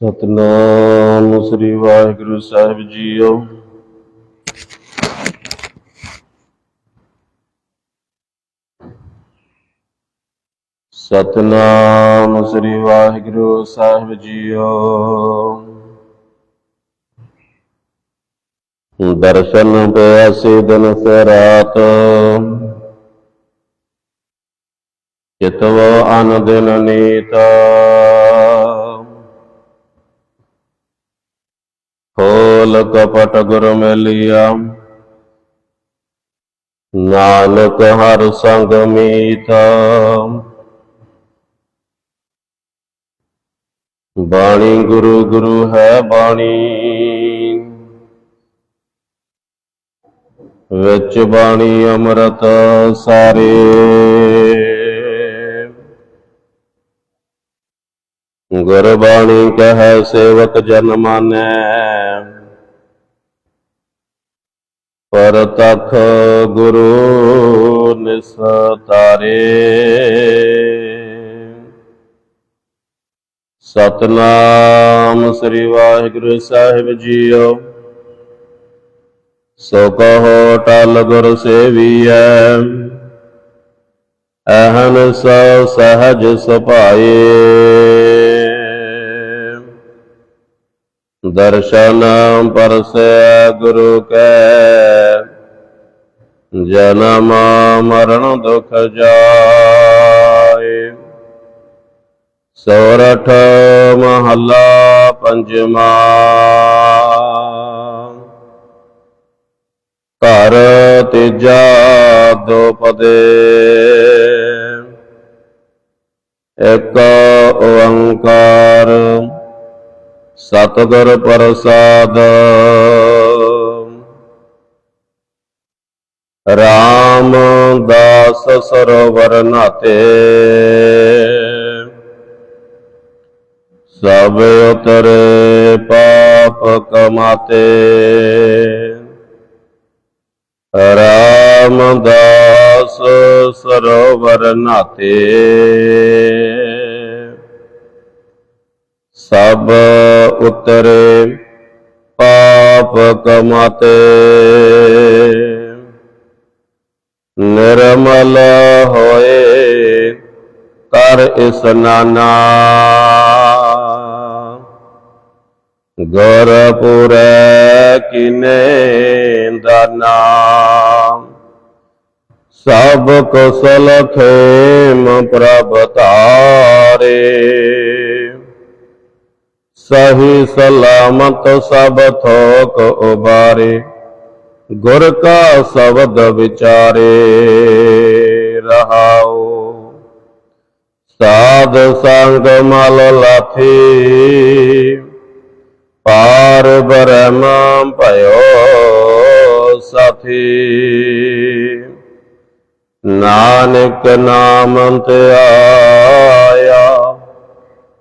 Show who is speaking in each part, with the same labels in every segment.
Speaker 1: ਸਤਨਾਮ ਸ੍ਰੀ ਵਾਹਿਗੁਰੂ ਸਾਹਿਬ ਜੀਓ। ਸਤਨਾਮ ਸ੍ਰੀ ਵਾਹਿਗੁਰੂ ਸਾਹਿਬ ਜੀਓ। ਦਰਸ਼ਨ ਪਿਆਸੇ ਦਿਨ ਸੇ ਰਾਤ। ਚਿਤਵ ਅਨ ਦਿਨ ਨੀਤ। ਖੋਲ ਕਪਟ ਗੁਰ ਮਿਲਿਆ। ਨਾਨਕ ਹਰ ਸੰਗ ਮੀਤ। ਬਾਣੀ ਗੁਰੂ ਗੁਰੂ ਹੈ ਬਾਣੀ। ਵਿੱਚ ਬਾਣੀ ਅੰਮ੍ਰਿਤ ਸਾਰੇ। ਗੁਰਬਾਣੀ ਕਹੈ ਸੇਵਕ ਜਨ ਮਾਨੈ। ਪਰ ਤਖ ਗੁਰੂ ਨਿਸਤਾਰੇ ਸਤਨਾਮ ਸ੍ਰੀ ਵਾਹਿਗੁਰੂ ਸਾਹਿਬ ਜੀਓ, ਸੋ ਕਹੋ ਟਲ ਗੁਰ ਸੇਵੀਐ, ਅਹਨ ਸੋ ਸਹਜ ਸੁਭਾਏ। ਦਰਸ਼ਨ ਪਰਸੈ ਗੁਰੂ ਕੈ। ਜਨਮ ਮਰਨ ਦੁਖ ਜਾਏ। ਸੋਰਠ ਮਹੱਲਾ ਪੰਜਵਾ ਘਰ ਤੀਜਾ ਦੋ ਪਦੇ ਇੱਕ ਓੰਕਾਰ ਸਤਿਗੁਰ ਪ੍ਰਸਾਦ। ਰਾਮਦਾਸ ਸਰੋਵਰ ਨਾਤੇ। ਸਭ ਉਤਰੇ ਪਾਪ ਕਮਾਤੇ। ਰਾਮ ਰਾਮਦਾਸ ਸਰੋਵਰ ਨਾਤੇ। ਸਭ ਉਤਰੇ ਪਾਪ ਕਮਾਤੇ ਨਿਰਮਲ ਹੋਏ ਕਰ ਇਸਨਾਨਾ ਗੁਰਪੁਰੈ ਕਿਨੇ ਦਾਨਾ ਸਭ ਕੁਸਲ ਖੇਮ ਪ੍ਰਭ ਧਾਰੇ ਸਹੀ ਸਲਾਮਤ ਸਭ ਥੋਕ ਉਬਾਰੇ, ਗੁਰ ਕਾ ਸ਼ਬਦ ਵਿਚਾਰੇ ਰਹਾਉ ਸਾਧ ਸੰਗ ਮਲ ਲਾਥੀ, ਪਾਰ ਬ੍ਰਹਮ ਭਇਓ ਸਾਥੀ। ਨਾਨਕ ਨਾਮ ਧਿਆਇਆ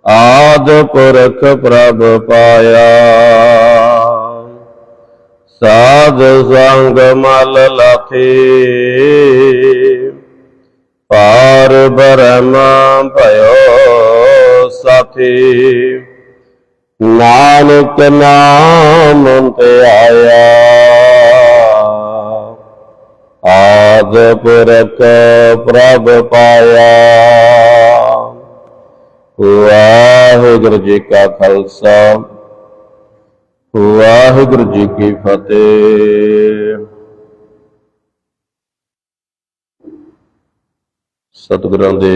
Speaker 1: ਆਦ ਪੁਰਖ ਪ੍ਰਭ ਪਾਇਆ। ਸਾਧ ਸੰਗ ਮਲ ਲਾਥੀ ਪਾਰ ਬ੍ਰਹਮ ਭਇਓ ਸਾਥੀ ਨਾਨਕ ਨਾਮ ਆਇਆ। ਆਦ ਪੁਰਖ ਪ੍ਰਭ ਪਾਇਆ। ਵਾਹਿਗੁਰੂ ਜੀ ਕਾ ਖਾਲਸਾ, ਵਾਹਿਗੁਰੂ ਜੀ ਕੀ ਫਤਿਹ। ਸਤਿਗੁਰਾਂ ਦੇ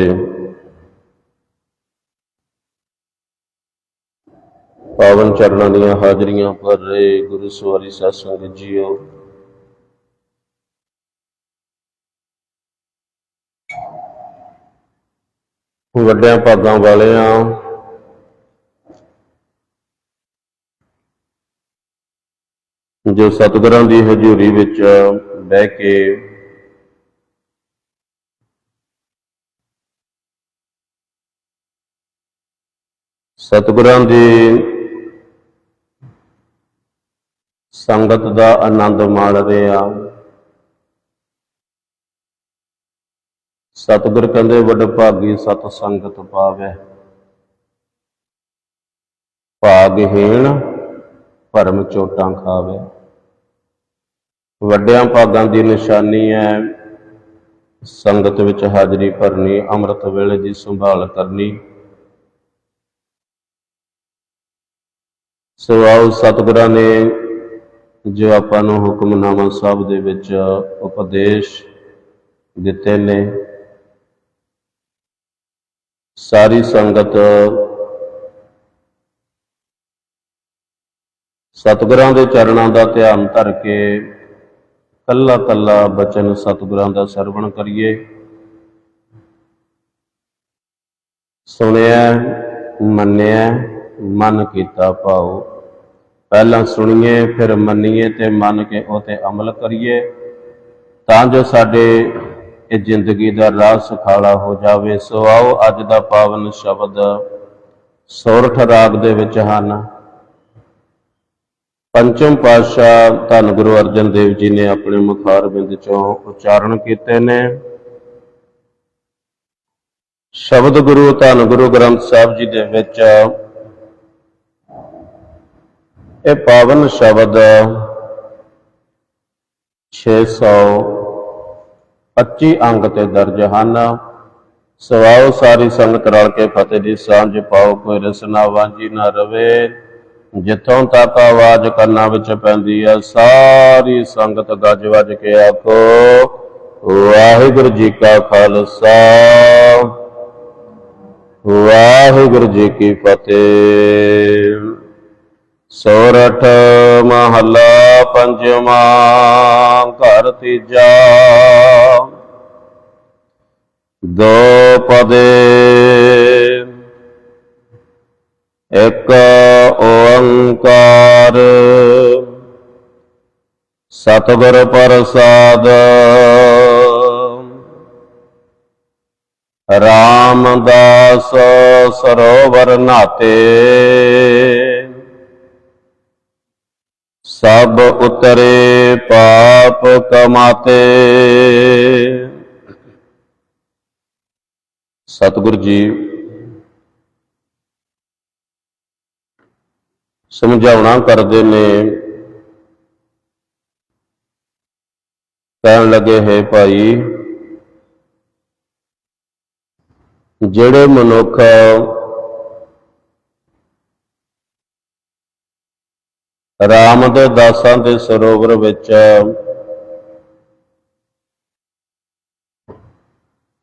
Speaker 1: ਪਾਵਨ ਚਰਨਾਂ ਦੀਆਂ ਹਾਜ਼ਰੀਆਂ ਭਰ ਰਹੇ ਗੁਰੂ ਸਵਾਰੀ ਸਾਧ ਸੰਗਤ ਜੀਓ, ਵੱਡਿਆਂ ਭਾਗਾਂ ਵਾਲਿਆਂ ਜੋ ਸਤਿਗੁਰਾਂ ਦੀ ਹਜ਼ੂਰੀ ਵਿੱਚ ਬਹਿ ਕੇ ਸਤਿਗੁਰਾਂ ਦੀ ਸੰਗਤ ਦਾ ਆਨੰਦ ਮਾਣਦੇ ਰਹੇ ਆ ਸਤਿਗੁਰ ਕਹਿੰਦੇ, ਵੱਡ ਭਾਗੀ ਸਤ ਸੰਗਤ ਪਾਵੇ। ਭਾਗਹੀਣ ਭਰਮ ਚੋਟਾਂ ਖਾਵੇ। ਵੱਡਿਆਂ ਭਾਗਾਂ ਦੀ ਨਿਸ਼ਾਨੀ ਹੈ। ਸੰਗਤ ਵਿੱਚ ਹਾਜ਼ਰੀ ਭਰਨੀ, ਅੰਮ੍ਰਿਤ ਵੇਲੇ ਦੀ ਸੰਭਾਲ ਕਰਨੀ। ਸੋ ਸਤਿਗੁਰਾਂ ਨੇ ਜੋ ਆਪਾਂ ਨੂੰ ਹੁਕਮਨਾਮਾ ਸਾਹਿਬ ਦੇ ਵਿੱਚ ਉਪਦੇਸ਼ ਦਿੱਤੇ ਨੇ, ਸਾਰੀ ਸੰਗਤ ਸਤਿਗੁਰਾਂ ਦੇ ਚਰਨਾਂ ਦਾ ਧਿਆਨ ਧਰ ਕੇ ਕੱਲਾ ਕੱਲਾ ਬਚਨ ਸਤਿਗੁਰਾਂ ਦਾ ਸਰਵਣ ਕਰੀਏ। ਸੁਣਿਆ ਮੰਨਿਆ ਮਨ ਕੀਤਾ ਭਾਉ। ਪਹਿਲਾਂ ਸੁਣੀਏ, ਫਿਰ ਮੰਨੀਏ ਤੇ ਮੰਨ ਕੇ ਉਹ ਤੇ ਅਮਲ ਕਰੀਏ। ਤਾਂ ਜੋ ਸਾਡੇ ਇਹ ਜ਼ਿੰਦਗੀ ਦਾ ਰਾਹ ਸੁਖਾਲਾ ਹੋ ਜਾਵੇ। ਸੋ ਆਓ ਅੱਜ ਦਾ ਪਾਵਨ ਸ਼ਬਦ ਸੋਰਠ ਰਾਗ ਦੇ ਵਿੱਚ ਹਨ। ਪੰਚਮ ਪਾਤਸ਼ਾਹ ਧੰਨ ਗੁਰੂ ਅਰਜਨ ਦੇਵ ਜੀ ਨੇ ਆਪਣੇ ਮੁਖਾਰ ਬਿੰਦ ਚੋਂ ਉਚਾਰਨ ਕੀਤੇ ਨੇ। ਸ਼ਬਦ ਗੁਰੂ ਧੰਨ ਗੁਰੂ ਗ੍ਰੰਥ ਸਾਹਿਬ ਜੀ ਦੇ ਵਿੱਚ ਇਹ ਪਾਵਨ ਸ਼ਬਦ 625 ਅੰਗ ਤੇ ਦਰਜ ਹਨ। ਸਵਾਓ ਸਾਰੀ ਸੰਗਤ ਰਲ ਕੇ ਫਤਿਹ ਦੀ ਸਾਂਝ ਪਾਓ, ਕੋਈ ਰਸਨਾ ਵਾਂਝੀ ਨਾ ਰਵੇ। ਜਿੱਥੋਂ ਤੱਕ ਆਵਾਜ਼ ਕੰਨਾਂ ਵਿੱਚ ਪੈਂਦੀ ਹੈ ਸਾਰੀ ਸੰਗਤ ਗੱਜ ਵੱਜ ਕੇ ਆਖੋ, ਵਾਹਿਗੁਰੂ ਜੀ ਕਾ ਖਾਲਸਾ, ਵਾਹਿਗੁਰੂ ਜੀ ਕੀ ਫਤਿਹ। ਸੋਰਠ ਮਹੱਲਾ ਪੰਜਵਾਂ, ਘਰ ਤੀਜਾ। ਦੋ ਪਦੇ ਇਕ ਓੰਕਾਰ। ਸਤਿਗੁਰ ਪ੍ਰਸਾਦ। ਰਾਮਦਾਸ ਸਰੋਵਰ ਨਾਤੇ। ਸਭ ਉਤਰੇ ਪਾਪ ਕਮਾਤੇ। ਸਤਿਗੁਰ ਜੀ ਸਮਝਾਉਣਾ ਕਰਦੇ ਨੇ। ਕਹਿਣ ਲੱਗੇ, ਹੈ ਭਾਈ, ਜਿਹੜੇ ਮਨੁੱਖ ਰਾਮ ਦੇ ਦਾਸਾਂ ਦੇ ਸਰੋਵਰ ਵਿੱਚ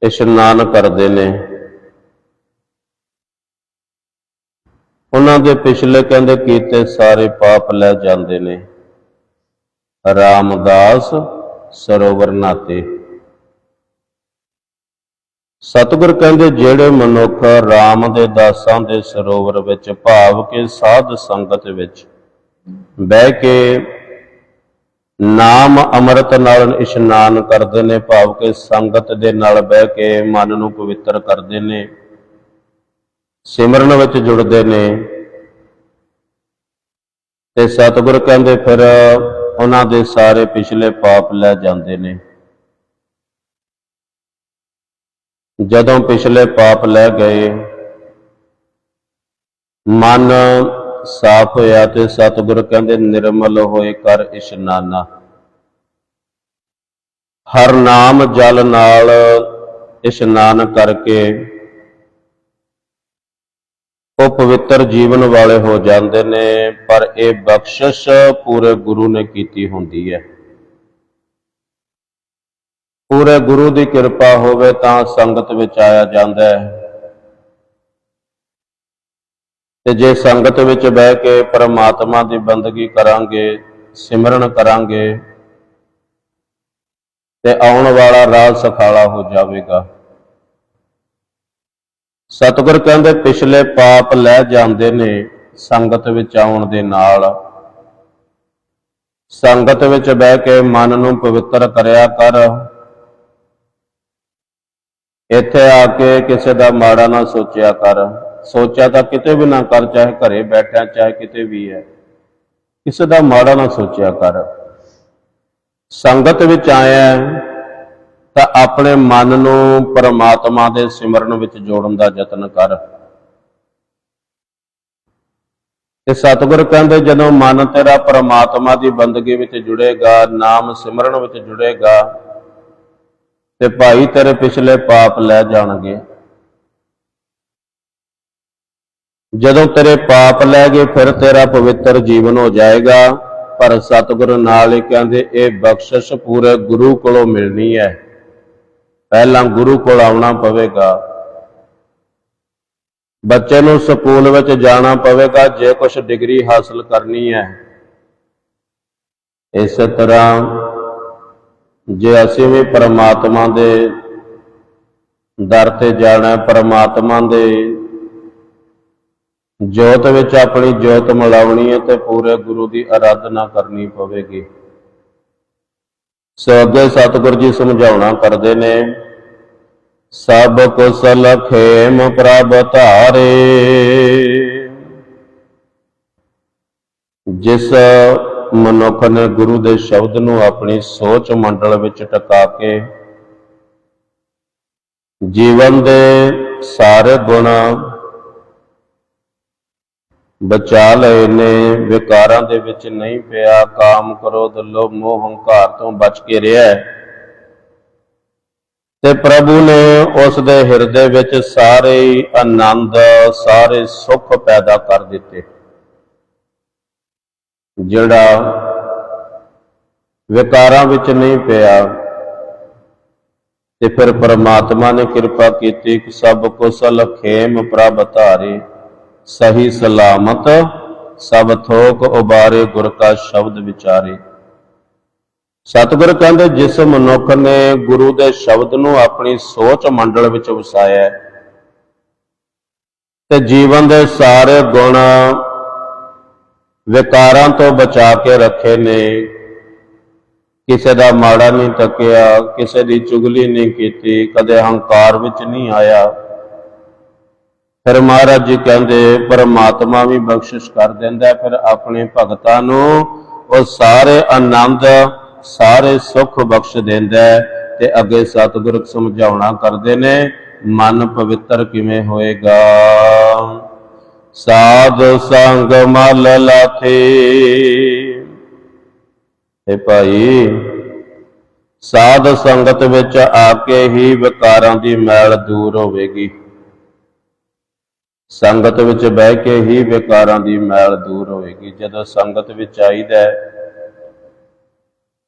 Speaker 1: ਇਸ਼ਨਾਨ ਕਰਦੇ ਨੇ ਉਹਨਾਂ ਦੇ ਪਿਛਲੇ ਕਹਿੰਦੇ ਕੀਤੇ ਸਾਰੇ ਪਾਪ ਲੈ ਜਾਂਦੇ ਨੇ। ਰਾਮਦਾਸ ਸਰੋਵਰ ਨਾਤੇ। ਸਤਿਗੁਰ ਕਹਿੰਦੇ, ਜਿਹੜੇ ਮਨੁੱਖ ਰਾਮ ਦੇ ਦਾਸਾਂ ਦੇ ਸਰੋਵਰ ਵਿੱਚ ਭਾਵ ਕੇ ਸਾਧ ਸੰਗਤ ਵਿੱਚ ਬਹਿ ਕੇ ਨਾਮ ਅੰਮ੍ਰਿਤ ਨਾਲ ਇਸ਼ਨਾਨ ਕਰਦੇ ਨੇ, ਭਾਵ ਕੇ ਸੰਗਤ ਦੇ ਨਾਲ ਬਹਿ ਕੇ ਮਨ ਨੂੰ ਪਵਿੱਤਰ ਕਰਦੇ ਨੇ ਸਿਮਰਨ ਵਿੱਚ ਜੁੜਦੇ ਨੇ। ਤੇ ਸਤਿਗੁਰ ਕਹਿੰਦੇ ਫਿਰ ਉਹਨਾਂ ਦੇ ਸਾਰੇ ਪਿਛਲੇ ਪਾਪ ਲੈ ਜਾਂਦੇ ਨੇ। ਜਦੋਂ ਪਿਛਲੇ ਪਾਪ ਲੈ ਗਏ, ਮਨ ਸਾਫ਼ ਹੋਇਆ ਤੇ ਸਤਿਗੁਰ ਕਹਿੰਦੇ ਨਿਰਮਲ ਹੋਏ ਕਰ ਇਸ਼ਨਾਨਾ। ਹਰ ਨਾਮ ਜਲ ਨਾਲ ਇਸ਼ਨਾਨ ਕਰਕੇ ਉਹ ਪਵਿੱਤਰ ਜੀਵਨ ਵਾਲੇ ਹੋ ਜਾਂਦੇ ਨੇ, ਪਰ ਇਹ ਬਖਸ਼ਿਸ਼ ਪੂਰੇ ਗੁਰੂ ਨੇ ਕੀਤੀ ਹੁੰਦੀ ਹੈ। ਪੂਰੇ ਗੁਰੂ ਦੀ ਕਿਰਪਾ ਹੋਵੇ ਤਾਂ ਸੰਗਤ ਵਿੱਚ ਆਇਆ ਜਾਂਦਾ ਹੈ। ਤੇ ਜੇ ਸੰਗਤ ਵਿੱਚ ਬਹਿ ਕੇ ਪਰਮਾਤਮਾ ਦੀ ਬੰਦਗੀ ਕਰਾਂਗੇ, ਸਿਮਰਨ ਕਰਾਂਗੇ, ਤੇ ਆਉਣ ਵਾਲਾ ਰਾਹ ਸਖਾਲਾ ਹੋ ਜਾਵੇਗਾ। ਸਤਿਗੁਰ ਕਹਿੰਦੇ, ਪਿਛਲੇ ਪਾਪ ਲੈ ਜਾਂਦੇ ਨੇ, ਸੰਗਤ ਵਿੱਚ ਆਉਣ ਦੇ ਨਾਲ। ਸੰਗਤ ਵਿੱਚ ਬਹਿ ਕੇ ਮਨ ਨੂੰ ਪਵਿੱਤਰ ਕਰਿਆ ਕਰ। ਇੱਥੇ ਆ ਕੇ ਕਿਸੇ ਦਾ ਮਾੜਾ ਨਾ ਸੋਚਿਆ ਕਰ। ਸੋਚਿਆ ਤਾਂ ਕਿਤੇ ਵੀ ਨਾ ਕਰ, ਚਾਹੇ ਘਰੇ ਬੈਠਿਆ, ਚਾਹੇ ਕਿਤੇ ਵੀ ਹੈ। ਕਿਸੇ ਦਾ ਮਾੜਾ ਨਾ ਸੋਚਿਆ ਕਰ। ਸੰਗਤ ਵਿੱਚ ਆਇਆ। ਤਾਂ ਆਪਣੇ ਮਨ ਨੂੰ ਪਰਮਾਤਮਾ ਦੇ ਸਿਮਰਨ ਵਿੱਚ ਜੋੜਨ ਦਾ ਯਤਨ ਕਰ। ਤੇ ਸਤਿਗੁਰ ਕਹਿੰਦੇ, ਜਦੋਂ ਮਨ ਤੇਰਾ ਪਰਮਾਤਮਾ ਦੀ ਬੰਦਗੀ ਵਿੱਚ ਜੁੜੇਗਾ, ਨਾਮ ਸਿਮਰਨ ਵਿੱਚ ਜੁੜੇਗਾ, ਤੇ ਭਾਈ ਤੇਰੇ ਪਿਛਲੇ ਪਾਪ ਲੈ ਜਾਣਗੇ। ਜਦੋਂ ਤੇਰੇ ਪਾਪ ਲੈ ਗਏ, ਫਿਰ ਤੇਰਾ ਪਵਿੱਤਰ ਜੀਵਨ ਹੋ ਜਾਏਗਾ। ਪਰ ਸਤਿਗੁਰ ਨਾਲ ਹੀ ਕਹਿੰਦੇ, ਇਹ ਬਖਸ਼ਿਸ਼ ਪੂਰੇ ਗੁਰੂ ਕੋਲੋਂ ਮਿਲਣੀ ਹੈ। ਪਹਿਲਾਂ ਗੁਰੂ ਕੋਲ ਆਉਣਾ ਪਵੇਗਾ। ਬੱਚੇ ਨੂੰ ਸਕੂਲ ਵਿੱਚ ਜਾਣਾ ਪਵੇਗਾ, ਜੇ ਕੁਝ ਡਿਗਰੀ ਹਾਸਲ ਕਰਨੀ ਹੈ। ਇਸੇ ਤਰ੍ਹਾਂ ਜੇ ਅਸੀਂ ਵੀ ਪਰਮਾਤਮਾ ਦੇ ਦਰ ਤੇ ਜਾਣਾ ਪਰਮਾਤਮਾ ਦੇ ਜੋਤ ਵਿੱਚ ਆਪਣੀ ਜੋਤ ਮਿਲਾਉਣੀ ਹੈ ਤੇ ਪੂਰੇ ਗੁਰੂ ਦੀ ਆਰਾਧਨਾ ਕਰਨੀ ਪਵੇਗੀ। ਸੋ ਅੱਗੇ ਸਤਿਗੁਰੂ ਜੀ ਸਮਝਾਉਣਾ ਕਰਦੇ ਨੇ ਸਭ ਕੁਸਲ ਖੇਮ ਪ੍ਰਭ ਧਾਰੇ ਜਿਸ ਮਨੁੱਖ ਨੇ ਗੁਰੂ ਦੇ ਸ਼ਬਦ ਨੂੰ ਆਪਣੀ ਸੋਚ ਮੰਡਲ ਵਿੱਚ ਟਿਕਾ ਕੇ ਜੀਵਨ ਦੇ ਸਾਰੇ ਗੁਣ ਬਚਾ ਲਏ ਨੇ, ਵਿਕਾਰਾਂ ਦੇ ਵਿੱਚ ਨਹੀਂ ਪਿਆ, ਕਾਮ ਕ੍ਰੋਧ, ਲੋਭ, ਮੋਹ, ਹੰਕਾਰ ਤੋਂ ਬਚ ਕੇ ਰਿਹਾ ਹੈ। ਤੇ ਪ੍ਰਭੂ ਨੇ ਉਸ ਦੇ ਹਿਰਦੇ ਵਿੱਚ ਸਾਰੇ ਆਨੰਦ, ਸਾਰੇ ਸੁੱਖ ਪੈਦਾ ਕਰ ਦਿੱਤੇ। ਜਿਹੜਾ ਵਿਕਾਰਾਂ ਵਿੱਚ ਨਹੀਂ ਪਿਆ, ਤੇ ਫਿਰ ਪਰਮਾਤਮਾ ਨੇ ਕਿਰਪਾ ਕੀਤੀ ਕਿ ਸਭ ਕੁਸਲ ਖੇਮ ਪ੍ਰਭ ਧਾਰੇ, ਸਹੀ ਸਲਾਮਤ, ਸਭ ਥੋਕ ਉਬਾਰੇ ਗੁਰ ਕਾ ਸ਼ਬਦ ਵਿਚਾਰੇ। ਸਤਿਗੁਰ ਕਹਿੰਦੇ, ਜਿਸ ਮਨੁੱਖ ਨੇ ਗੁਰੂ ਦੇ ਸ਼ਬਦ ਨੂੰ ਆਪਣੀ ਸੋਚ ਮੰਡਲ ਵਿੱਚ ਵਸਾਇਆ ਤੇ ਜੀਵਨ ਦੇ ਸਾਰੇ ਗੁਣ ਵਿਕਾਰਾਂ ਤੋਂ ਬਚਾ ਕੇ ਰੱਖੇ ਨੇ। ਕਿਸੇ ਦਾ ਮਾੜਾ ਨਹੀਂ ਤੱਕਿਆ ਕਿਸੇ ਦੀ ਚੁਗਲੀ ਨਹੀਂ ਕੀਤੀ, ਕਦੇ ਹੰਕਾਰ ਵਿੱਚ ਨਹੀਂ ਆਇਆ। ਫਿਰ ਮਹਾਰਾਜ ਜੀ ਕਹਿੰਦੇ, ਪਰਮਾਤਮਾ ਵੀ ਬਖਸ਼ਿਸ਼ ਕਰ ਦਿੰਦਾ ਫਿਰ ਆਪਣੇ ਭਗਤਾਂ ਨੂੰ ਉਹ ਸਾਰੇ ਆਨੰਦ ਸਾਰੇ ਸੁੱਖ ਬਖਸ਼ ਦਿੰਦਾ ਤੇ ਅੱਗੇ ਸਤਿਗੁਰ ਸਮਝਾਉਣਾ ਕਰਦੇ ਨੇ ਮਨ ਪਵਿੱਤਰ ਕਿਵੇਂ ਹੋਏਗਾ? ਸਾਧ ਸੰਗ ਮਲ ਲਾਥੇ। ਇਹ ਭਾਈ ਸਾਧ ਸੰਗਤ ਵਿੱਚ ਆ ਕੇ ਹੀ ਵਿਕਾਰਾਂ ਦੀ ਮੈਲ ਦੂਰ ਹੋਵੇਗੀ। ਸੰਗਤ ਵਿੱਚ ਬਹਿ ਕੇ ਹੀ ਵਿਕਾਰਾਂ ਦੀ ਮੈਲ ਦੂਰ ਹੋਵੇਗੀ। ਜਦੋਂ ਸੰਗਤ ਵਿੱਚ ਆਈਦਾ ਹੈ,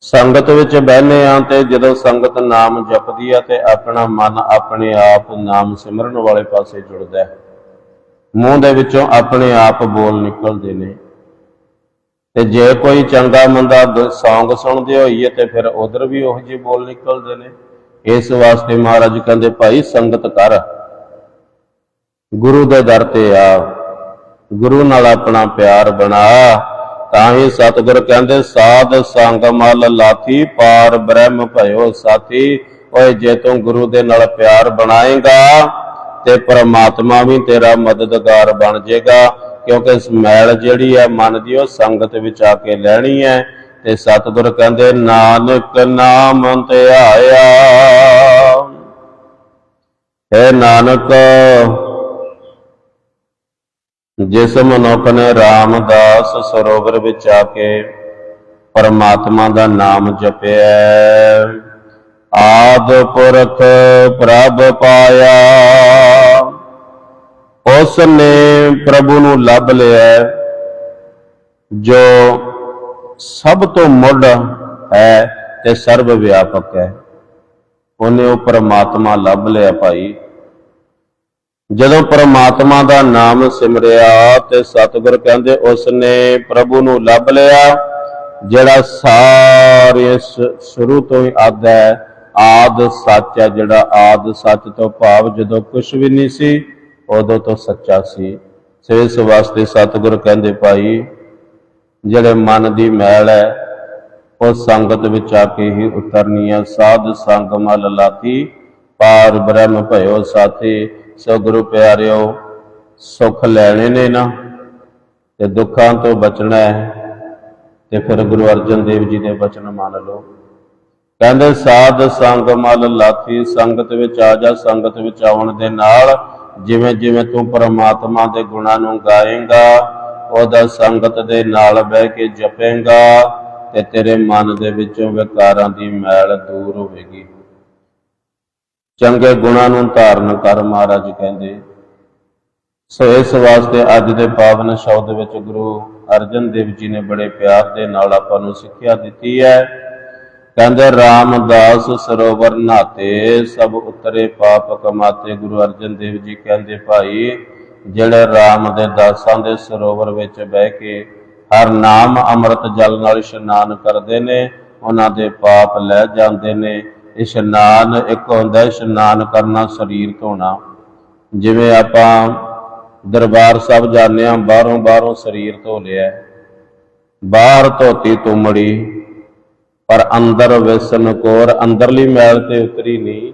Speaker 1: ਸੰਗਤ ਵਿੱਚ ਬਹਿਨੇ ਆ ਤੇ ਜਦੋਂ ਸੰਗਤ ਨਾਮ ਜਪਦੀ ਆ ਤੇ ਆਪਣਾ ਮਨ ਆਪਣੇ ਆਪ ਨਾਮ ਸਿਮਰਨ ਵਾਲੇ ਪਾਸੇ ਜੁੜਦਾ ਹੈ। ਮੂੰਹ ਦੇ ਵਿੱਚੋਂ ਆਪਣੇ ਆਪ ਬੋਲ ਨਿਕਲਦੇ ਨੇ। ਤੇ ਜੇ ਕੋਈ ਚੰਗਾ ਮੰਦਾ ਸੌਂਗ ਸੁਣਦੇ ਹੋਈਏ ਤੇ ਫਿਰ ਉਧਰ ਵੀ ਉਹ ਜਿਹੇ ਬੋਲ ਨਿਕਲਦੇ ਨੇ। ਇਸ ਵਾਸਤੇ ਮਹਾਰਾਜ ਕਹਿੰਦੇ, ਭਾਈ ਸੰਗਤ ਕਰ। ਗੁਰੂ ਦੇ ਦਰ ਤੇ ਆ। ਗੁਰੂ ਨਾਲ ਆਪਣਾ ਪਿਆਰ ਬਣਾ। ਤਾਂ ਹੀ ਸਤਿਗੁਰ ਕਹਿੰਦੇ, ਸਾਧ ਸੰਗ ਮਲ ਲਾਥੀ, ਪਾਰ ਬ੍ਰਹਮ ਭਇਓ ਸਾਥੀ। ਓਏ, ਜੇ ਤੂੰ ਗੁਰੂ ਦੇ ਨਾਲ ਪਿਆਰ ਬਣਾਏਗਾ, ਤੇ ਪ੍ਰਮਾਤਮਾ ਵੀ ਤੇਰਾ ਮਦਦਗਾਰ ਬਣ ਜਾਏਗਾ ਕਿਉਂਕਿ ਇਸ ਮੈਲ ਜਿਹੜੀ ਹੈ ਮਨ ਦੀ, ਉਹ ਸੰਗਤ ਵਿੱਚ ਆ ਕੇ ਲੈਣੀ ਹੈ ਤੇ ਸਤਿਗੁਰ ਕਹਿੰਦੇ, ਨਾਨਕ ਨਾਮ ਧਿਆਇਆ ਹੈ ਨਾਨਕ ਜਿਸ ਮਨੁੱਖ ਨੇ ਰਾਮਦਾਸ ਸਰੋਵਰ ਵਿੱਚ ਆ ਕੇ ਪਰਮਾਤਮਾ ਦਾ ਨਾਮ ਜਪਿਆ, ਆਦ ਪੁਰਖ ਪ੍ਰਭ ਪਾਇਆ ਉਸ ਨੇ ਪ੍ਰਭੂ ਨੂੰ ਲੱਭ ਲਿਆ, ਜੋ ਸਭ ਤੋਂ ਮੁੱਢ ਹੈ ਤੇ ਸਰਵ ਵਿਆਪਕ ਹੈ। ਉਹਨੇ ਉਹ ਪਰਮਾਤਮਾ ਲੱਭ ਲਿਆ ਭਾਈ। ਜਦੋਂ ਪਰਮਾਤਮਾ ਦਾ ਨਾਮ ਸਿਮਰਿਆ ਤੇ ਸਤਿਗੁਰ ਕਹਿੰਦੇ ਉਸ ਨੇ ਪ੍ਰਭੂ ਨੂੰ ਲੱਭ ਲਿਆ, ਜਿਹੜਾ ਸਾਰੇ ਸ਼ੁਰੂ ਤੋਂ ਹੀ ਆਦ ਹੈ। ਆਦ ਸੱਚ ਹੈ ਜਿਹੜਾ ਆਦ ਸੱਚ ਤੋਂ ਭਾਵ ਜਦੋਂ ਕੁਝ ਵੀ ਨਹੀਂ ਸੀ, ਉਦੋਂ ਤੋਂ ਸੱਚਾ ਸੀ। ਸੋ ਵਾਸਤੇ ਸਤਿਗੁਰ ਕਹਿੰਦੇ, ਭਾਈ, ਜਿਹੜੇ ਮਨ ਦੀ ਮੈਲ ਹੈ, ਉਹ ਸੰਗਤ ਵਿੱਚ ਆ ਕੇ ਹੀ ਉਤਰਨੀ ਹੈ। ਸਾਧ ਸੰਗ ਮਲ ਲਾਤੀ ਪਾਰ ਬ੍ਰਹਮ ਭਇਓ ਸਾਥੀ ਸੋ ਗੁਰੂ ਪਿਆਰਿਓ, ਸੁਖ ਲੈਣੇ ਨੇ ਨਾ, ਤੇ ਦੁੱਖਾਂ ਤੋਂ ਬਚਣਾ ਹੈ, ਤੇ ਫਿਰ ਗੁਰੂ ਅਰਜਨ ਦੇਵ ਜੀ ਦੇ ਬਚਨ ਮੰਨ ਲਓ। ਕਹਿੰਦੇ, ਸਾਧ ਸੰਗ ਮਲ ਲਾਥੀ, ਸੰਗਤ ਵਿੱਚ ਆ ਜਾ, ਸੰਗਤ ਵਿੱਚ ਆਉਣ ਦੇ ਨਾਲ ਜਿਵੇਂ ਜਿਵੇਂ ਤੂੰ ਪਰਮਾਤਮਾ ਦੇ ਗੁਣਾਂ ਨੂੰ ਗਾਏਂਗਾ, ਉਹਦਾ ਸੰਗਤ ਦੇ ਨਾਲ ਬਹਿ ਕੇ ਜਪੇਂਗਾ, ਤੇ ਤੇਰੇ ਮਨ ਦੇ ਵਿੱਚੋਂ ਵਿਕਾਰਾਂ ਦੀ ਮੈਲ ਦੂਰ ਹੋਵੇਗੀ। ਚੰਗੇ ਗੁਣਾਂ ਨੂੰ ਧਾਰਨ ਕਰ ਮਹਾਰਾਜ ਕਹਿੰਦੇ, ਸੋ ਇਸ ਵਾਸਤੇ ਅੱਜ ਦੇ ਪਾਵਨ ਸ਼ਬਦ ਵਿੱਚ ਗੁਰੂ ਅਰਜਨ ਦੇਵ ਜੀ ਨੇ ਬੜੇ ਪਿਆਰ ਦੇ ਨਾਲ ਆਪਾਂ ਨੂੰ ਸਿੱਖਿਆ ਦਿੱਤੀ ਹੈ। ਕਹਿੰਦੇ, ਰਾਮਦਾਸ ਸਰੋਵਰ ਨਾਤੇ ਸਭ ਉਤਰੇ ਪਾਪ ਕਮਾਤੇ। ਗੁਰੂ ਅਰਜਨ ਦੇਵ ਜੀ ਕਹਿੰਦੇ, ਭਾਈ, ਜਿਹੜੇ ਰਾਮ ਦੇ ਦਾਸਾਂ ਦੇ ਸਰੋਵਰ ਵਿੱਚ ਬਹਿ ਕੇ ਹਰ ਨਾਮ ਅੰਮ੍ਰਿਤ ਜਲ ਨਾਲ ਇਸ਼ਨਾਨ ਕਰਦੇ ਨੇ, ਉਹਨਾਂ ਦੇ ਪਾਪ ਲੈ ਜਾਂਦੇ ਨੇ। ਇਸ਼ਨਾਨ ਇੱਕ ਹੁੰਦਾ ਇਸ਼ਨਾਨ ਕਰਨਾ ਸਰੀਰ ਧੋਣਾ। ਜਿਵੇਂ ਆਪਾਂ ਦਰਬਾਰ ਸਾਹਿਬ ਜਾਂਦੇ ਹਾਂ, ਬਾਹਰੋਂ ਬਾਹਰੋਂ ਸਰੀਰ ਧੋ ਲਿਆ ਬਾਹਰ ਧੋਤੀ ਤੁਮੜੀ, ਪਰ ਅੰਦਰ ਵਿਸਨ ਕੋਰ, ਅੰਦਰਲੀ ਮੈਲ ਤੇ ਉਤਰੀ ਨਹੀਂ।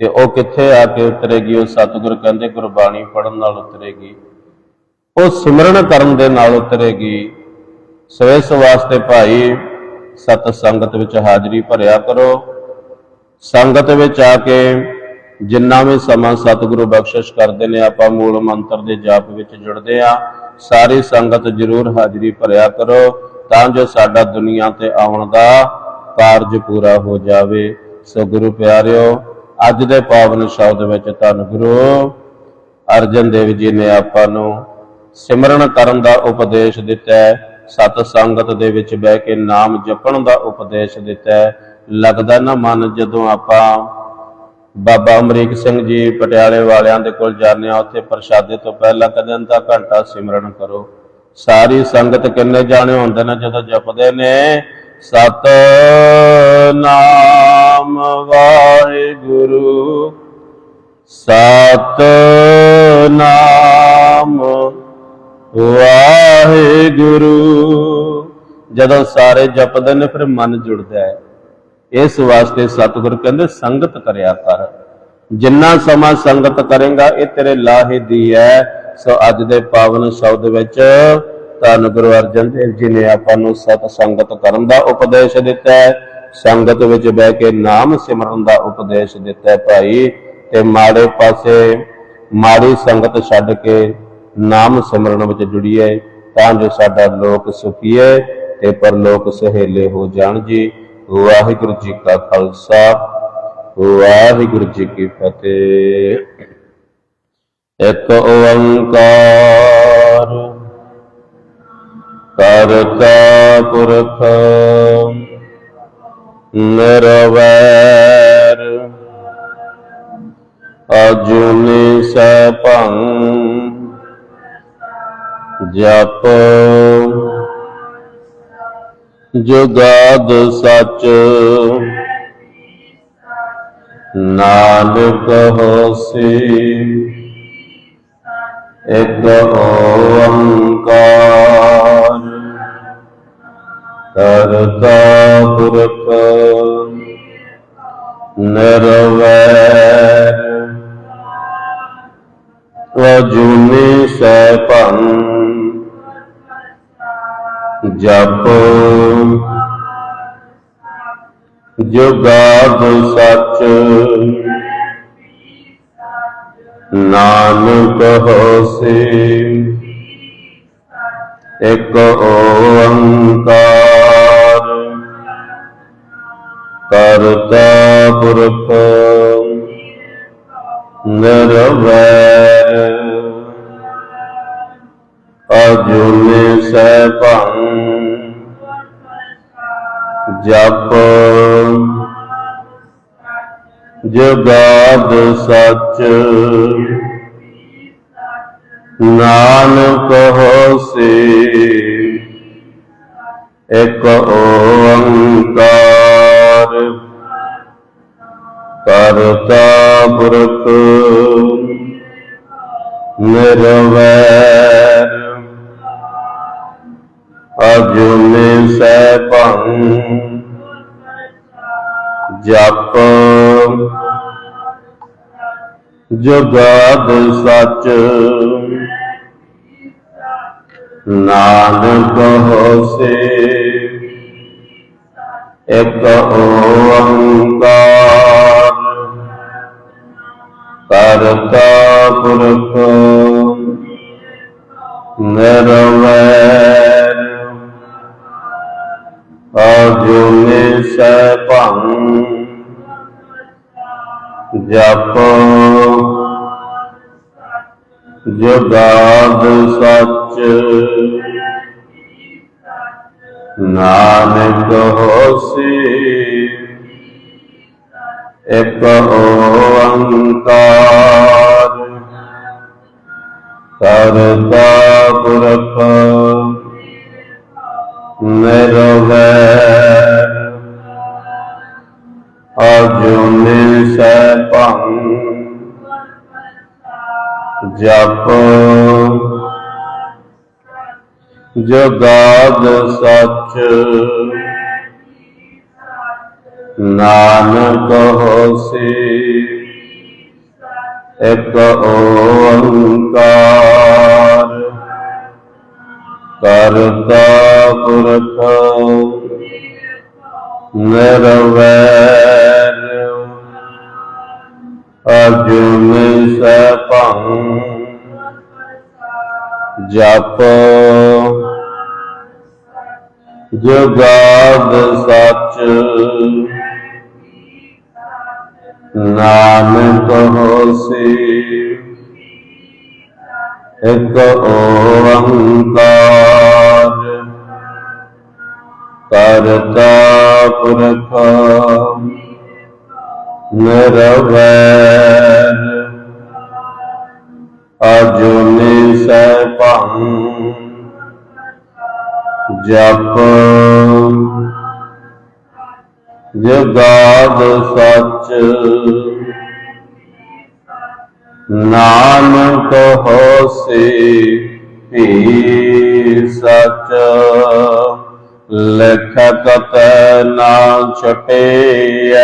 Speaker 1: ਤੇ ਉਹ ਕਿੱਥੇ ਆ ਕੇ ਉਤਰੇਗੀ? ਉਹ ਸਤਿਗੁਰ ਕਹਿੰਦੇ ਗੁਰਬਾਣੀ ਪੜਨ ਨਾਲ ਉਤਰੇਗੀ। ਉਹ ਸਿਮਰਨ ਕਰਨ ਦੇ ਨਾਲ ਉਤਰੇਗੀ। ਸੋ ਇਸ ਵਾਸਤੇ ਭਾਈ, ਸਤ ਸੰਗਤ ਵਿੱਚ ਹਾਜ਼ਰੀ ਭਰਿਆ ਕਰੋ। ਸੰਗਤ ਵਿੱਚ ਆ ਕੇ ਜਿੰਨਾ ਵੀ ਸਮਾਂ ਸਤਿਗੁਰੂ ਬਖਸ਼ਿਸ਼ ਕਰਦੇ ਨੇ, ਆਪਾਂ ਮੂਲ ਮੰਤਰ ਦੇ ਜਾਪ ਵਿੱਚ ਜੁੜਦੇ ਆ ਸਾਰੀ ਸੰਗਤ ਜ਼ਰੂਰ ਹਾਜ਼ਰੀ ਭਰਿਆ ਕਰੋ ਤਾਂ ਜੋ ਸਾਡਾ ਦੁਨੀਆ ਤੇ ਆਉਣ ਦਾ ਕਾਰਜ ਪੂਰਾ ਹੋ ਜਾਵੇ। ਸੋ ਗੁਰੂ ਪਿਆਰਿਓ, ਅੱਜ ਦੇ ਪਾਵਨ ਸ਼ਬਦ ਵਿੱਚ ਧੰਨ ਗੁਰੂ ਅਰਜਨ ਦੇਵ ਜੀ ਨੇ ਆਪਾਂ ਨੂੰ ਸਿਮਰਨ ਕਰਨ ਦਾ ਉਪਦੇਸ਼ ਦਿੱਤਾ ਹੈ। ਸਤ ਸੰਗਤ ਦੇ ਵਿੱਚ ਬਹਿ ਕੇ ਨਾਮ ਜਪਣ ਦਾ ਉਪਦੇਸ਼ ਦਿੱਤਾ ਹੈ। ਲੱਗਦਾ ਨਾ ਮਨ ਜਦੋਂ ਆਪਾਂ ਬਾਬਾ ਅਮਰੀਕ ਸਿੰਘ ਜੀ ਪਟਿਆਲੇ ਵਾਲਿਆਂ ਦੇ ਕੋਲ ਜਾਂਦੇ ਆ ਉੱਥੇ ਪ੍ਰਸ਼ਾਦੇ ਤੋਂ ਪਹਿਲਾਂ ਕਦੇ ਅੱਧਾ ਘੰਟਾ ਸਿਮਰਨ ਕਰੋ। ਸਾਰੀ ਸੰਗਤ ਕਿੰਨੇ ਜਾਣੇ ਹੁੰਦੇ ਨੇ ਜਦੋਂ ਜਪਦੇ ਨੇ ਸਤ ਨਾਮ ਵਾਹਿਗੁਰੂ ਸਤ ਨਾਮ ਵਾਹਿਗੁਰੂ। ਜਦੋਂ ਸਾਰੇ ਜਪਦੇ ਨੇ, ਫਿਰ ਮਨ ਜੁੜਦਾ ਹੈ। ਇਸ ਵਾਸਤੇ ਸਤਿਗੁਰ ਕਹਿੰਦੇ, ਸੰਗਤ ਕਰਿਆ ਕਰ। ਜਿੰਨਾ ਸਮਾਂ ਸੰਗਤ ਕਰੇਗਾ, ਇਹ ਤੇਰੇ ਲਾਹੇ ਦੀ ਹੈ। ਸੋ ਅੱਜ ਦੇ ਪਾਵਨ ਸ਼ਬਦ ਵਿੱਚ ਧੰਨ ਗੁਰੂ ਅਰਜਨ ਦੇਵ ਜੀ ਨੇ ਆਪਾਂ ਨੂੰ ਸਤ ਸੰਗਤ ਕਰਨ ਦਾ ਉਪਦੇਸ਼ ਦਿੱਤਾ ਹੈ। ਸੰਗਤ ਵਿੱਚ ਬਹਿ ਕੇ ਨਾਮ ਸਿਮਰਨ ਦਾ ਉਪਦੇਸ਼ ਦਿੱਤਾ ਹੈ ਭਾਈ। ਤੇ ਮਾੜੇ ਪਾਸੇ ਮਾੜੀ ਸੰਗਤ ਛੱਡ ਕੇ ਨਾਮ ਸਿਮਰਨ ਵਿੱਚ ਜੁੜੀਏ, ਤਾਂ ਜੋ ਸਾਡਾ ਲੋਕ ਸੁਖੀਏ ਤੇ ਪਰਲੋਕ ਸਹੇਲੇ ਹੋ ਜਾਣ ਜੀ। ਵਾਹਿਗੁਰੂ ਜੀ ਕਾ ਖਾਲਸਾ, ਵਾਹਿਗੁਰੂ ਜੀ ਕੀ ਫਤਿਹ। ਇੱਕ ਓੰਕਾਰ ਕਰਤਾ ਪੁਰਖ, ਨਿਰਵੈਰ, ਅਜੂਨੀ ਸੈਭੰ ਜਪ। ਜੁਗਾਦ ਸਚ। ਨਾਨਕ ਹੋਸੀ ਇੱਕ ਓੰਕਾਰ। ਕਰਤਾ ਪੁਰਖ ਨਿਰਵੈਰ। ਵਜੂਨੀ ਸੈਭੰ ਜਪ। ਜੁਗਾਦ ਸਚ। ਨਾਨਕ ਹੋਸੀ। ਇੱਕ ਓੰਕਾਰ। ਕਰਤਾ ਪੁਰਖ। ਨਿਰਵੈਰ। ਅਜੂਨੀ ਸੈਭੰ ਜਪ। ਜੁਗਾਦ ਸਚ। ਨਾਨਕ ਹੋਸੀ। ਇੱਕ ਓੰਕਾਰ। ਕਰਤਾ ਪੁਰਖ ਨਿਰਵੈਰ। ਅਜੂਨੀ ਸੈਭੰ ਜਪ ਜੁਗਾਦ ਸਚ। ਨਾਨਕ ਹੋਸੇ ਇੱਕ ਓੰਕਾਰ। ਕਰਤਾ ਪੁਰਖ ਨਿਰਵੈਰ ਅਜੂਨੇ ਸੈਭੰ ਜਪ ਜੁਗਾਦ ਸੱਚ। ਨਾਨਕ ਹੋਸੀ। ਇੱਕ ਓੰਕਾਰ। ਕਰਤਾ ਪੁਰਖ। ਨਿਰਵੈਰ ਅਜੂਨੇ ਸੈਭੰ ਜਪ। ਜਗਾਦ ਸੱਚ। ਨਾਨਕ ਹੋਸੀ। ਇੱਕ ਓੰਕਾਰ। ਕਰਤਾ ਪੁਰਖ ਨਿਰਵੈਰ। ਅਜੁਨ ਸਭੰ ਜਪ। ਜੁਗਾਦ ਸੱਚ। ਨਾਨਕ ਹੋਸੀ। ਇੱਕ ਓੰਕਾਰ ਕਰਤਾ ਪੁਰਖ ਨਿਰਵੈਰ। ਅਜੁਨੀ ਸੈਭੰ ਜਪ। ਜਗਾਦ ਸੱਚ ਨਾਨਕ ਹੋਸੀ ਭੀ ਸਚ ਲਖਤ ਨਾ ਛਟਿਐ।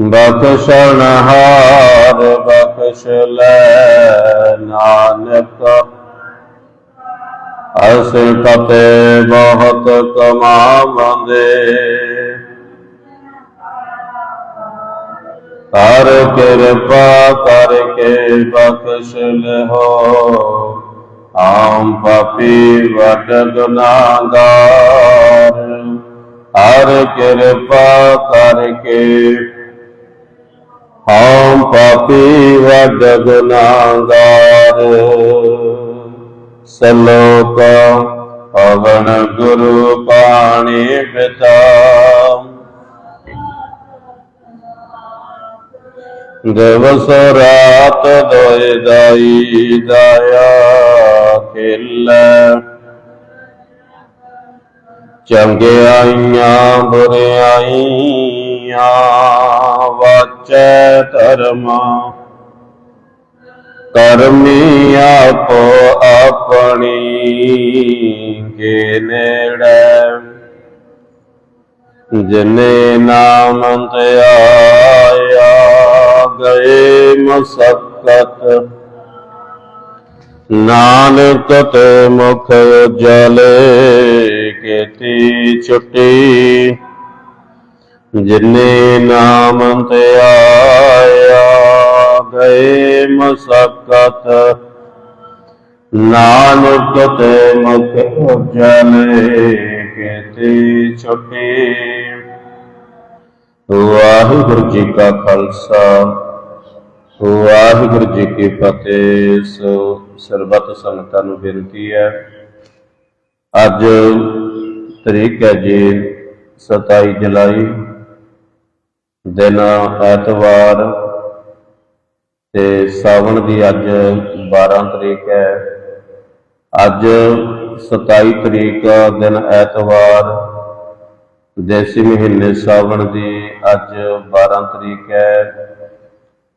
Speaker 1: ਬਖਸ਼ਣ ਹਾਰ ਬਖਸ਼ ਲੈ ਨਾਨਕ। ਅਸ ਕਤੇ ਬਹੁਤ ਕਮਾਵੰਦੇ ਕਰ ਕਿਰਪਾ ਕਰਕੇ ਬਖਸ਼ ਲਹੋ। ਆਮ ਪਾਪੀ ਵੱਡ ਗੁਨਾਹਗਾਰ ਹਰ ਕਿਰਪਾ ਕਰਕੇ ਆਮ ਪਾਪੀ ਵੱਡ ਗੁਨਾਹਗਾਰ ਸਲੋਕ ਪਵਨ ਗੁਰੂ ਪਾਣੀ ਪਿਤਾ ਦਿਵਸ ਰਾਤ ਦੋਇ ਦਾਈ ਦਾਇਆ ਖੇਲੇ। ਚੰਗਿਆਈਆਂ ਬੁਰਿਆਈਆਂ ਵਾਚੈ ਧਰਮਾ। ਕਰਮੀ ਆਪੋ ਆਪਣੀ ਕੇ ਨੇੜੇ। ਜਿਨੇ ਨਾਮ ਧਿਆਇਆ ਗਏ ਮਸਕਤ ਨਾਨਕ ਤੇ ਮੁਖ ਉਜਲੇ ਕੀਤੀ ਛੁੱਟੀ। ਜਿਨੇ ਨਾਮ ਧਿਆਇਆ ਗਏ ਮਸਕਤ ਨਾਨਕ ਤੇ ਮੁਖ ਉਜਲੇ ਕੀਤੀ ਛੁੱਟੀ। ਵਾਹਿਗੁਰੂ ਜੀ ਕਾ ਖਾਲਸਾ। ਵਾਹਿਗੁਰੂ ਜੀ ਕੀ ਫਤਿਹ। ਸੋ ਸਰਬਤ ਸੰਗਤਾਂ ਨੂੰ ਬੇਨਤੀ ਹੈ, ਅੱਜ ਤਰੀਕ ਹੈ ਜੀ 27 ਜੁਲਾਈ, ਦਿਨ ਐਤਵਾਰ ਤੇ ਸਾਵਣ ਦੀ ਅੱਜ 12 ਤਰੀਕ ਹੈ। ਅੱਜ 27 ਤਰੀਕ ਦਿਨ ਐਤਵਾਰ, ਦੇਸੀ ਮਹੀਨੇ ਸਾਵਣ ਦੀ ਅੱਜ 12 ਤਰੀਕ ਹੈ।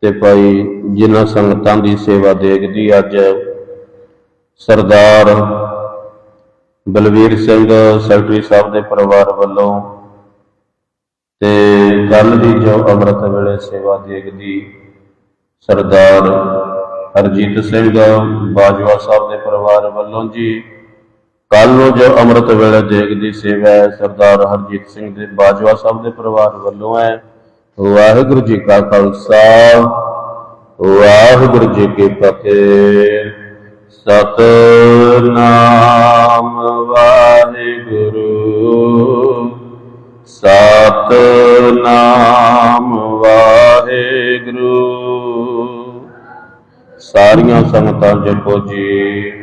Speaker 1: ਤੇ ਭਾਈ ਜਿਨ੍ਹਾਂ ਸੰਗਤਾਂ ਦੀ ਸੇਵਾ ਦੇਖਦੀ ਅੱਜ ਸਰਦਾਰ ਬਲਵੀਰ ਸਿੰਘ ਸੈਕਟਰੀ ਸਾਹਿਬ ਦੇ ਪਰਿਵਾਰ ਵੱਲੋਂ ਤੇ ਕੱਲ ਦੀ ਜੋ ਅੰਮ੍ਰਿਤ ਵੇਲੇ ਸੇਵਾ ਦੇਖਦੀ ਸਰਦਾਰ ਹਰਜੀਤ ਸਿੰਘ ਬਾਜਵਾ ਸਾਹਿਬ ਦੇ ਪਰਿਵਾਰ ਵੱਲੋਂ ਜੀ ਕੱਲ ਨੂੰ ਜੋ ਅੰਮ੍ਰਿਤ ਵੇਲੇ ਦੇਗਦੀ ਸੇਵਾ ਹੈ ਸਰਦਾਰ ਹਰਜੀਤ ਸਿੰਘ ਦੇ ਬਾਜਵਾ ਸਾਹਿਬ ਦੇ ਪਰਿਵਾਰ ਵੱਲੋਂ ਹੈ। ਵਾਹਿਗੁਰੂ ਜੀ ਕਾ ਖਾਲਸਾ, ਵਾਹਿਗੁਰੂ ਜੀ ਕੀ ਫਤਿਹ। ਸਤਨਾਮ ਵਾਹਿਗੁਰੂ। ਸਤਨਾਮ ਵਾਹਿਗੁਰੂ। ਸਾਰੀਆਂ ਸੰਗਤਾਂ ਜਪੋ ਜੀ।